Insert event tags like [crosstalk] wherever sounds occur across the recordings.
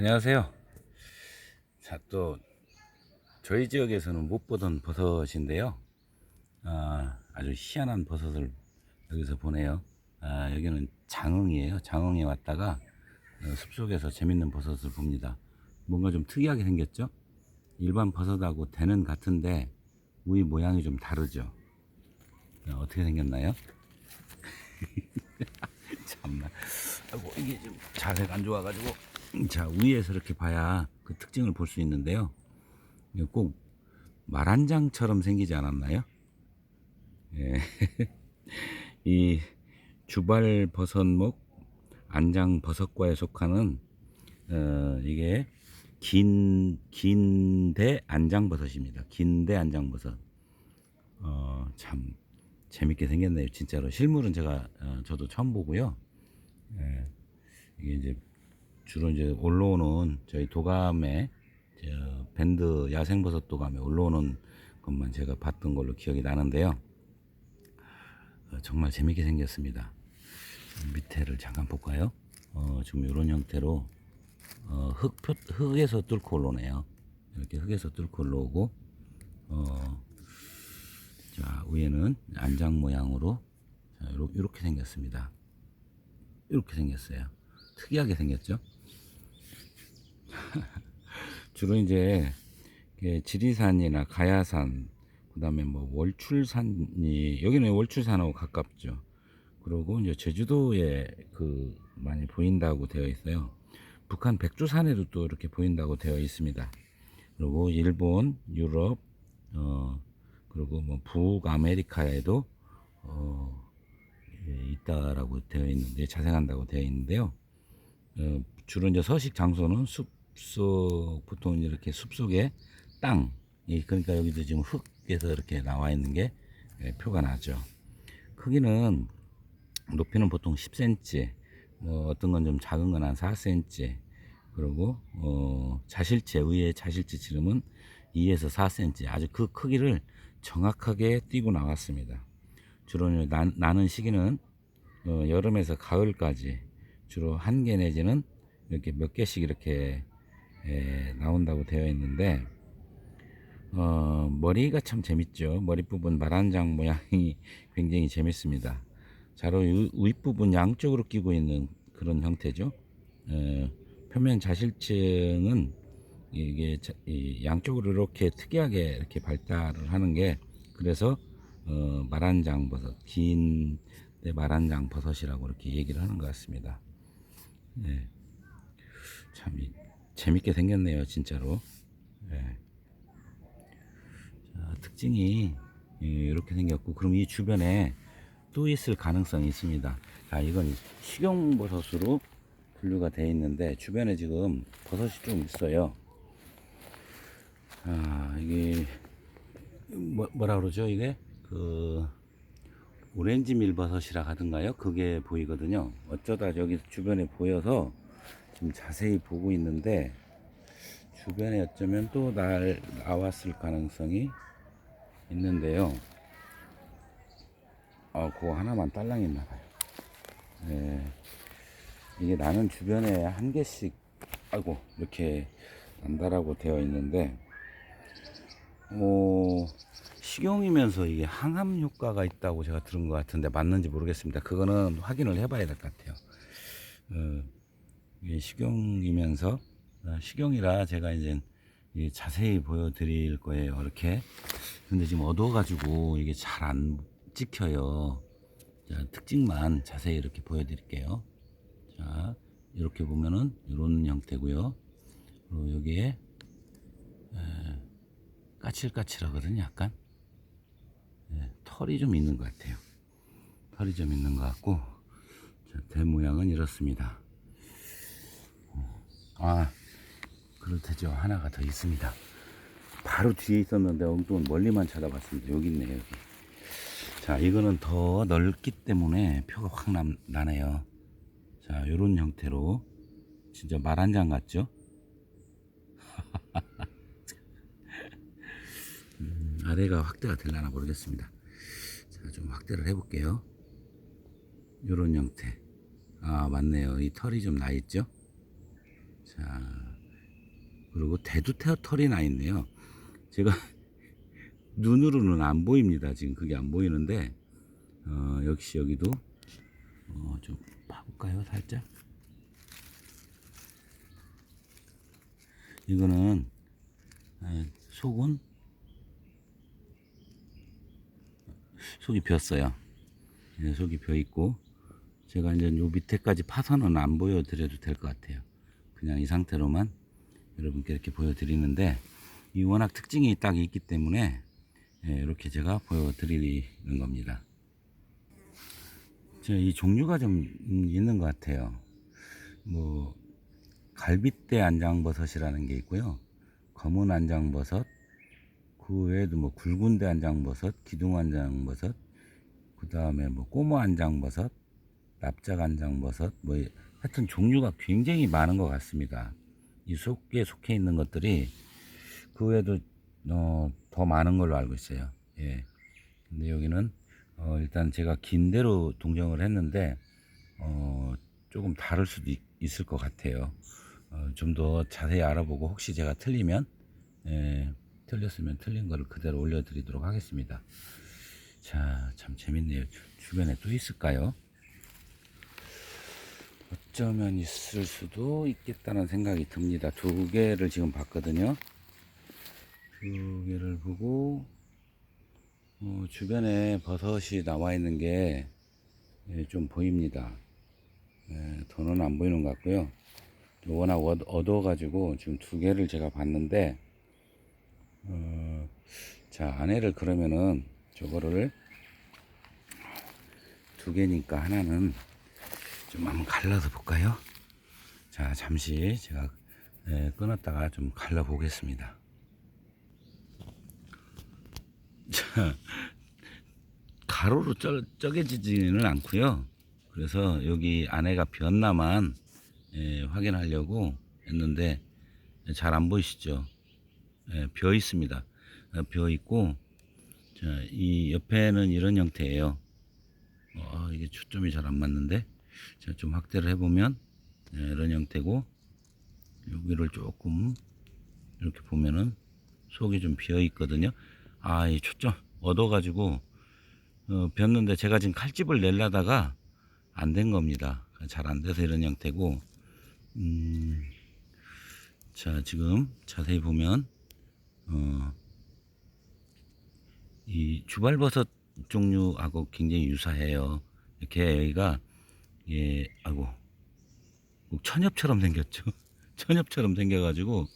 안녕하세요. 자, 또 저희 지역에서는 못 보던 버섯인데요. 아, 아주 희한한 버섯을 여기서 보네요. 아, 여기는 장흥이에요. 장흥에 왔다가 어, 숲속에서 재밌는 버섯을 봅니다. 뭔가 좀 특이하게 생겼죠? 일반 버섯하고 대는 같은데 우이 모양이 좀 다르죠? 어, 어떻게 생겼나요? [laughs] 참나. 아이고, 이게 좀 자세가 안 좋아가지고. 자, 위에서 이렇게 봐야 그 특징을 볼 수 있는데요. 꼭 말한장처럼 생기지 않았나요? 예. [laughs] 이 주발 버섯목 안장 버섯과에 속하는 어, 이게 긴 긴대 안장 버섯입니다. 긴대 안장 버섯. 어, 참 재밌게 생겼네요. 진짜로 실물은 제가 어, 저도 처음 보고요. 예, 이게 이제 주로 이제 올라오는 저희 도감에 저 밴드 야생버섯 도감에 올라오는 것만 제가 봤던 걸로 기억이 나는데요. 어, 정말 재밌게 생겼습니다. 밑에를 잠깐 볼까요? 어, 지금 이런 형태로 어, 흙, 표- 흙에서 뚫고 올라오네요. 이렇게 흙에서 뚫고 올라오고 어, 자 위에는 안장 모양으로 자, 요렇게 생겼습니다. 이렇게 생겼어요. 특이하게 생겼죠? [laughs] 주로 이제 이게 지리산이나 가야산, 그다음에 뭐 월출산이 여기는 월출산하고 가깝죠. 그리고 이제 제주도에 그 많이 보인다고 되어 있어요. 북한 백두산에도 또 이렇게 보인다고 되어 있습니다. 그리고 일본, 유럽, 어 그리고 뭐 북아메리카에도 어 예, 있다라고 되어 있는데 자생한다고 되어 있는데요. 어, 주로 이제 서식 장소는 숲 속 보통 이렇게 숲속에 땅, 이 그러니까 여기도 지금 흙에서 이렇게 나와 있는 게 예, 표가 나죠. 크기는 높이는 보통 10cm, 뭐 어떤 건 좀 작은 건 한 4cm, 그리고 어, 자실체 위에 자실체 지름은 2에서 4cm, 아주 그 크기를 정확하게 띄고 나왔습니다. 주로 나, 나는 시기는 어, 여름에서 가을까지 주로 한 개 내지는 이렇게 몇 개씩 이렇게 에, 나온다고 되어 있는데 어, 머리가 참 재밌죠. 머리 부분 말한장 모양이 [laughs] 굉장히 재밌습니다. 자로 위- 윗부분 양쪽으로 끼고 있는 그런 형태죠. 에, 표면 자실층은 이게 양쪽으로 이렇게 특이하게 이렇게 발달을 하는 게 그래서 어, 말한장 버섯, 긴 네, 말한장 버섯이라고 이렇게 얘기를 하는 것 같습니다. 네. 참 이- 재밌게 생겼네요, 진짜로. 네. 자, 특징이 이- 이렇게 생겼고, 그럼 이 주변에 또 있을 가능성이 있습니다. 자, 이건 식용버섯으로 분류가 되어 있는데 주변에 지금 버섯이 좀 있어요. 아, 이게 뭐, 뭐라 그러죠? 이게 그 오렌지 밀버섯이라 하던가요? 그게 보이거든요. 어쩌다 여기 주변에 보여서 지금 자세히 보고 있는데 주변에 어쩌면 또 날 나왔을 가능성이 있는데요. 아, 그거 하나만 딸랑했나 봐요. 네. 이게 나는 주변에 한 개씩 아이고 이렇게 난다라고 되어 있는데 어, 식용이면서 이게 항암 효과가 있다고 제가 들은 것 같은데 맞는지 모르겠습니다. 그거는 확인을 해봐야 될 것 같아요. 어, 식용이면서 어, 식용이라 제가 이제 이 자세히 보여드릴 거예요. 이렇게 근데 지금 어두워가지고 이게 잘 안 찍혀요. 자, 특징만 자세히 이렇게 보여드릴게요. 자, 이렇게 보면은 이런 형태고요. 그리고 여기에 에, 까칠까칠하거든요, 약간. 예, 털이 좀 있는 것 같아요. 털이 좀 있는 것 같고, 자, 대 모양은 이렇습니다. 어, 아, 그럴 테죠. 하나가 더 있습니다. 바로 뒤에 있었는데 엉뚱은 멀리만 쳐다봤습니다. 여기 있네요, 여기. 자, 이거는 더 넓기 때문에 표가 확 남, 나네요. 자, 요런 형태로 진짜 말 한 장 같죠? [laughs] 음, 아래가 확대가 되려나 모르겠습니다. 자, 좀 확대를 해 볼게요. 요런 형태. 아, 맞네요. 이 털이 좀 나 있죠? 자, 그리고 대두테어 털이 나 있네요. 제가 [laughs] 눈으로는 안 보입니다. 지금 그게 안 보이는데 어, 역시 여기도 어, 좀 봐볼까요, 살짝? 이거는 에, 속은 속이 비었어요. 예, 속이 비어 있고 제가 이제 요 밑에까지 파선은 안 보여드려도 될 것 같아요. 그냥 이 상태로만 여러분께 이렇게 보여드리는데 이 워낙 특징이 딱 있기 때문에 예, 이렇게 제가 보여드리는 겁니다. 자, 이 종류가 좀 음, 있는 것 같아요. 뭐 갈빗대 안장버섯이라는 게 있고요. 검은 안장버섯, 그 외에도 뭐 굵은대 안장버섯, 기둥 안장버섯, 그 다음에 뭐 꼬모 안장버섯, 납작 안장버섯, 뭐 하여튼 종류가 굉장히 많은 것 같습니다. 이 속에 속해 있는 것들이 그 외에도 어, 더 많은 걸로 알고 있어요. 예. 근데 여기는 어, 일단 제가 긴 대로 동정을 했는데 어, 조금 다를 수도 있, 을것 같아요. 어, 좀 더 자세히 알아보고 혹시 제가 틀리면 예, 틀렸으면 틀린 거를 그대로 올려드리도록 하겠습니다. 자, 참 재밌네요. 주- 주변에 또 있을까요? 어쩌면 있을 수도 있겠다는 생각이 듭니다. 두 개를 지금 봤거든요. 두 개를 보고 어, 주변에 버섯이 나와 있는 게 좀 보입니다. 예, 더는 안 보이는 것 같고요. 워낙 얻- 얻어가지고 지금 두 개를 제가 봤는데 어, 자 안에를 그러면은 저거를 두 개니까 하나는 좀 한번 갈라서 볼까요? 자 잠시 제가 예, 끊었다가 좀 갈라 보겠습니다. 자 가로로 쪄, 쪄개지지는 않고요. 그래서 여기 안에가 비었나만 예, 확인하려고 했는데 잘 안 보이시죠? 예, 비어 있습니다. 어, 비어 있고 자, 이 옆에는 이런 형태예요. 어, 이게 초점이 잘 안 맞는데 자, 좀 확대를 해보면 예, 이런 형태고 여기를 조금 이렇게 보면은 속이 좀 비어 있거든요. 아, 이 초점 얻어가지고 어, 폈는데 제가 지금 칼집을 내려다가 안 된 겁니다. 잘 안 돼서 이런 형태고 음, 자 지금 자세히 보면 어, 이 주발버섯 종류하고 굉장히 유사해요. 이렇게 여기가 예 아이고 꼭 천엽처럼 생겼죠. [laughs] 천엽처럼 생겨가지고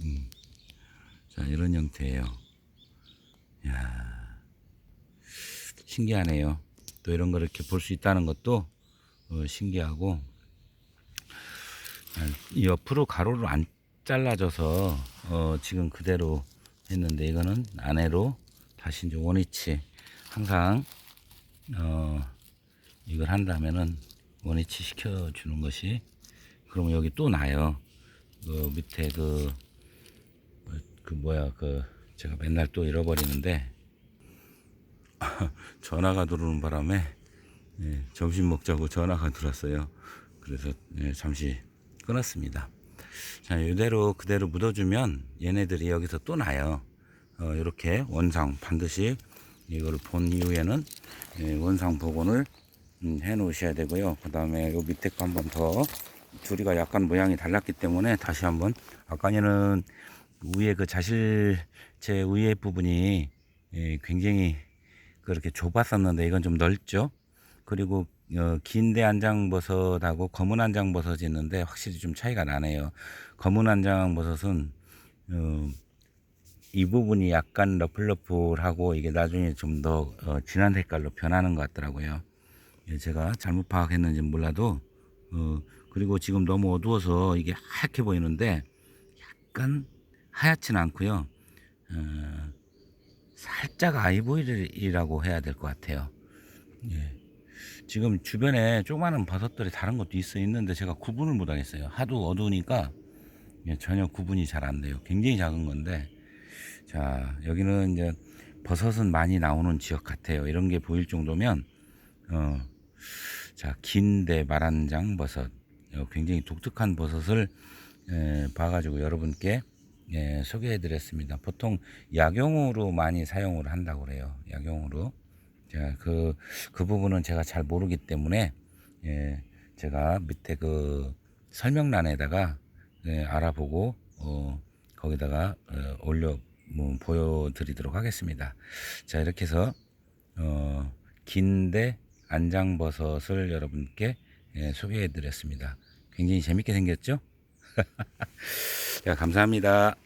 음, 자 이런 형태예요. 야 신기하네요. 또 이런 걸 이렇게 볼 수 있다는 것도 어, 신기하고 아, 이 옆으로 가로로 안 잘라져서 어, 지금 그대로 했는데 이거는 안으로 다시 이제 원위치 항상 어, 이걸 한다면은 원위치 시켜 주는 것이 그러면 여기 또 나요. 그 밑에 그, 그 뭐야 그 제가 맨날 또 잃어버리는데 [laughs] 전화가 들어오는 바람에 예, 점심 먹자고 전화가 들었어요. 그래서 예, 잠시 끊었습니다. 자, 이대로 그대로 묻어주면 얘네들이 여기서 또 나요. 어, 이렇게 원상 반드시 이거를 본 이후에는 예, 원상 복원을 음, 해 놓으셔야 되고요. 그 다음에 요 밑에 거 한 번더 둘이가 약간 모양이 달랐기 때문에 다시 한번 아까는 위에 그 자실체 위에 부분이 예, 굉장히 그렇게 좁았었는데 이건 좀 넓죠. 그리고 어, 긴대 안장버섯하고 검은 안장버섯이 있는데 확실히 좀 차이가 나네요. 검은 안장버섯은 어, 이 부분이 약간 러플러플하고 이게 나중에 좀더 어, 진한 색깔로 변하는 것 같더라고요. 예, 제가 잘못 파악했는지 몰라도 어, 그리고 지금 너무 어두워서 이게 하얗게 보이는데 약간 하얗진 않고요. 어, 살짝 아이보리라고 해야 될 것 같아요. 예. 지금 주변에 조그마한 버섯들이 다른 것도 있어 있는데 제가 구분을 못 하겠어요. 하도 어두우니까 예, 전혀 구분이 잘 안 돼요. 굉장히 작은 건데 자 여기는 이제 버섯은 많이 나오는 지역 같아요. 이런 게 보일 정도면 어, 자 긴대 마란장 버섯 어, 굉장히 독특한 버섯을 예, 봐가지고 여러분께 예, 소개해드렸습니다. 보통 약용으로 많이 사용을 한다고 그래요. 약용으로. 제가 그, 그 부분은 제가 잘 모르기 때문에 예, 제가 밑에 그 설명란에다가 예, 알아보고 어, 거기다가 어, 올려 뭐, 보여드리도록 하겠습니다. 자 이렇게 해서 어, 긴데 안장버섯을 여러분께 예, 소개해 드렸습니다. 굉장히 재밌게 생겼죠? [laughs] 자, 감사합니다.